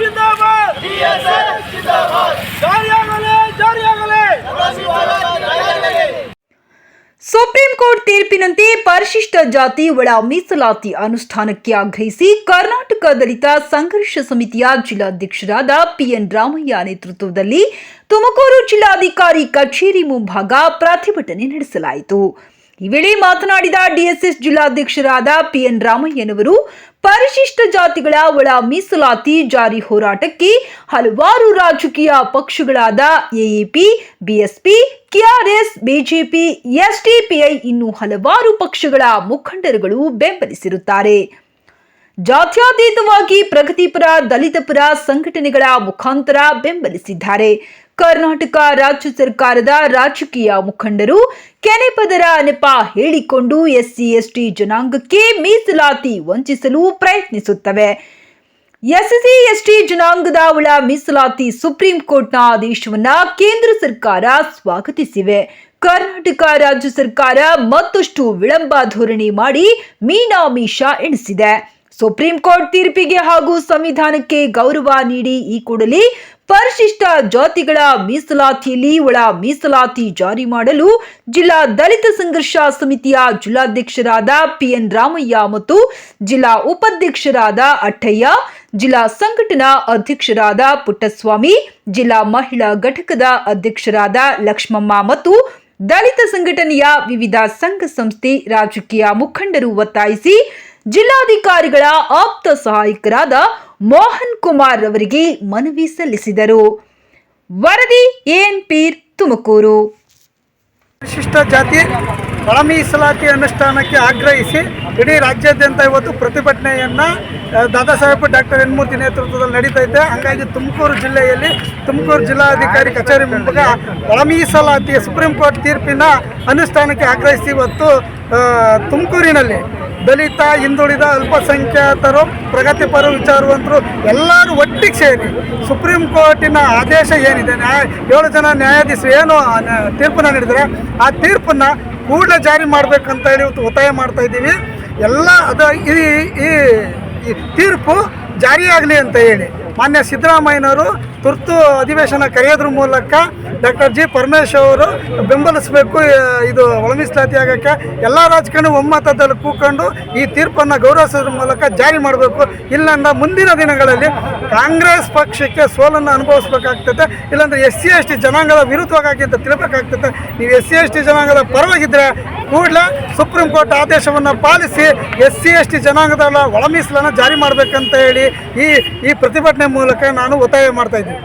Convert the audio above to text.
ಜಿಂದಾಬಾದ್! Supreme court ತೀರ್ಪಿನಂತೆ ಪರಿಶಿಷ್ಟ ಜಾತಿ ಒಳ ಮೀಸಲಾತಿ ಅನುಷ್ಠಾನಕ್ಕೆ ಆಗ್ರಹಿಸಿ ಕರ್ನಾಟಕ ದಲಿತ ಸಂಘರ್ಷ ಸಮಿತಿಯ ಜಿಲ್ಲಾಧ್ಯಕ್ಷರಾದ ಪಿಎನ್ ರಾಮಯ್ಯ ನೇತೃತ್ವದಲ್ಲಿ ತುಮಕೂರು ಜಿಲ್ಲಾಧಿಕಾರಿ ಕಚೇರಿ ಮುಂಭಾಗ ಪ್ರತಿಭಟನೆ ನಡೆಸಲಾಯಿತು. ಈ ವೇಳೆ ಮಾತನಾಡಿದ ಡಿಎಸ್ಎಸ್ ಜಿಲ್ಲಾಧ್ಯಕ್ಷರಾದ ಪಿಎನ್ ರಾಮಯ್ಯನವರು, ಪರಿಶಿಷ್ಟ ಜಾತಿಗಳ ಒಳ ಮೀಸಲಾತಿ ಜಾರಿ ಹೋರಾಟಕ್ಕೆ ಹಲವಾರು ರಾಜಕೀಯ ಪಕ್ಷಗಳಾದ AAP, BSP, KRS, BJP, SDPI ಇನ್ನೂ ಹಲವಾರು ಪಕ್ಷಗಳ ಮುಖಂಡರುಗಳು ಬೆಂಬಲಿಸಿರುತ್ತಾರೆ. ಜಾತ್ಯತೀತವಾಗಿ ಪ್ರಗತಿಪರ ದಲಿತಪರ ಸಂಘಟನೆಗಳ ಮುಖಾಂತರ ಬೆಂಬಲಿಸಿದ್ದಾರೆ. ಕರ್ನಾಟಕ ರಾಜ್ಯ ಸರ್ಕಾರದ ರಾಜಕೀಯ ಮುಖಂಡರು ಕೆನೆಪದರ ನೆಪ ಹೇಳಿಕೊಂಡು ಎಸ್ಸಿ, ಎಸ್ಟಿ ಜನಾಂಗಕ್ಕೆ ಮೀಸಲಾತಿ ವಂಚಿಸಲು ಪ್ರಯತ್ನಿಸುತ್ತವೆ. ಎಸ್ಸಿ, ಎಸ್ಟಿ ಜನಾಂಗದ ಒಳ ಮೀಸಲಾತಿ ಸುಪ್ರೀಂ ಕೋರ್ಟ್ನ ಆದೇಶವನ್ನ ಕೇಂದ್ರ ಸರ್ಕಾರ ಸ್ವಾಗತಿಸಿವೆ. ಕರ್ನಾಟಕ ರಾಜ್ಯ ಸರ್ಕಾರ ಮತ್ತಷ್ಟು ವಿಳಂಬ ಧೋರಣೆ ಮಾಡಿ ಮೀನಾಮೀಷ ಎಣಿಸಿದೆ. ಸುಪ್ರೀಂ ಕೋರ್ಟ್ ತೀರ್ಪಿಗೆ ಹಾಗೂ ಸಂವಿಧಾನಕ್ಕೆ ಗೌರವ ನೀಡಿ ಈ ಕೂಡಲೇ ಪರಿಶಿಷ್ಟ ಜಾತಿಗಳ ಮೀಸಲಾತಿಯಲ್ಲಿ ಒಳ ಮೀಸಲಾತಿ ಜಾರಿ ಮಾಡಲು ಜಿಲ್ಲಾ ದಲಿತ ಸಂಘರ್ಷ ಸಮಿತಿಯ ಜಿಲ್ಲಾಧ್ಯಕ್ಷರಾದ ಪಿಎನ್ ರಾಮಯ್ಯ ಮತ್ತು ಜಿಲ್ಲಾ ಉಪಾಧ್ಯಕ್ಷರಾದ ಅಠಯ್ಯ ಜಿಲ್ಲಾ ಸಂಘಟನಾ ಅಧ್ಯಕ್ಷರಾದ ಪುಟ್ಟಸ್ವಾಮಿ, ಜಿಲ್ಲಾ ಮಹಿಳಾ ಘಟಕದ ಅಧ್ಯಕ್ಷರಾದ ಲಕ್ಷ್ಮಮ್ಮ ಮತ್ತು ದಲಿತ ಸಂಘಟನೆಯ ವಿವಿಧ ಸಂಘ ಸಂಸ್ಥೆ ರಾಜಕೀಯ ಮುಖಂಡರು ಒತ್ತಾಯಿಸಿ ಜಿಲ್ಲಾಧಿಕಾರಿಗಳ ಆಪ್ತ ಸಹಾಯಕರಾದ ಮೋಹನ್ ಕುಮಾರ್ ಅವರಿಗೆ ಮನವಿ ಸಲ್ಲಿಸಿದರು. ವರದಿ ಎನ್ ಪೀರ್ ತುಮಕೂರು. ವಿಶಿಷ್ಟ ಒಳ ಮೀಸಲಾತಿ ಅನುಷ್ಠಾನಕ್ಕೆ ಆಗ್ರಹಿಸಿ ಇಡೀ ರಾಜ್ಯಾದ್ಯಂತ ಇವತ್ತು ಪ್ರತಿಭಟನೆಯನ್ನು ದಾದಾ ಸಾಹೇಬ್ ಡಾಕ್ಟರ್ ಎನ್ಮೂರ್ತಿ ನೇತೃತ್ವದಲ್ಲಿ ನಡೀತೈತೆ ಹಾಗಾಗಿ ತುಮಕೂರು ಜಿಲ್ಲೆಯಲ್ಲಿ ತುಮಕೂರು ಜಿಲ್ಲಾಧಿಕಾರಿ ಕಚೇರಿ ಮುಂಭಾಗ ಒಳ ಮೀಸಲಾತಿ ಸುಪ್ರೀಂ ಕೋರ್ಟ್ ತೀರ್ಪಿನ ಅನುಷ್ಠಾನಕ್ಕೆ ಆಗ್ರಹಿಸಿ ಇವತ್ತು ತುಮಕೂರಿನಲ್ಲಿ ದಲಿತ, ಹಿಂದುಳಿದ, ಅಲ್ಪಸಂಖ್ಯಾತರು, ಪ್ರಗತಿಪರ ವಿಚಾರವಂತರು ಎಲ್ಲರೂ ಒಟ್ಟಿಗೆ ಸೇರಿ ಸುಪ್ರೀಂ ಕೋರ್ಟಿನ ಆದೇಶ ಏನಿದೆ? ನ್ಯಾಯ ಏಳು ಜನ ನ್ಯಾಯಾಧೀಶರು ಏನು ತೀರ್ಪನ್ನ ನೀಡಿದರೆ ಆ ತೀರ್ಪನ್ನು ಕೂಡಲೇ ಜಾರಿ ಮಾಡಬೇಕಂತ ಹೇಳಿ ಇವತ್ತು ಒತ್ತಾಯ ಮಾಡ್ತಾ ಇದ್ದೀವಿ. ಎಲ್ಲ ಅದು ಈ ಈ ತೀರ್ಪು ಜಾರಿಯಾಗಲಿ ಅಂತ ಹೇಳಿ. ಮಾನ್ಯ ಸಿದ್ದರಾಮಯ್ಯನವರು ತುರ್ತು ಅಧಿವೇಶನ ಕರೆಯೋದ್ರ ಮೂಲಕ ಡಾಕ್ಟರ್ ಜಿ ಪರಮೇಶ್ ಅವರು ಬೆಂಬಲಿಸಬೇಕು ಇದು ಒಳಮೀಸಲಾತಿ ಆಗೋಕ್ಕೆ ಎಲ್ಲ ರಾಜಕಾರಣಿ ಒಮ್ಮತದಲ್ಲಿ ಕೂಕೊಂಡು ಈ ತೀರ್ಪನ್ನು ಗೌರವಿಸೋದ್ರ ಮೂಲಕ ಜಾರಿ ಮಾಡಬೇಕು. ಇಲ್ಲಂದ ಮುಂದಿನ ದಿನಗಳಲ್ಲಿ ಕಾಂಗ್ರೆಸ್ ಪಕ್ಷಕ್ಕೆ ಸೋಲನ್ನು ಅನುಭವಿಸ್ಬೇಕಾಗ್ತದೆ, ಇಲ್ಲಾಂದ್ರೆ ಎಸ್ ಸಿ, ಎಸ್ ಟಿ ಜನಾಂಗದ ವಿರುದ್ಧವಾಗಿ ಅಂತ ತಿಳಬೇಕಾಗ್ತದೆ. ನೀವು ಎಸ್ ಸಿ, ಎಸ್ ಟಿ ಜನಾಂಗದ ಪರವಾಗಿದ್ದರೆ ಕೂಡಲೇ ಸುಪ್ರೀಂ ಕೋರ್ಟ್ ಆದೇಶವನ್ನು ಪಾಲಿಸಿ ಎಸ್ ಸಿ, ಎಸ್ ಟಿ ಜನಾಂಗದ ಒಳ ಮೀಸಲನ್ನು ಜಾರಿ ಮಾಡಬೇಕಂತ ಹೇಳಿ ಈ ಈ ಪ್ರತಿಭಟನೆ ಮೂಲಕ ನಾನು ಒತ್ತಾಯ ಮಾಡ್ತಾ ಇದ್ದೀನಿ.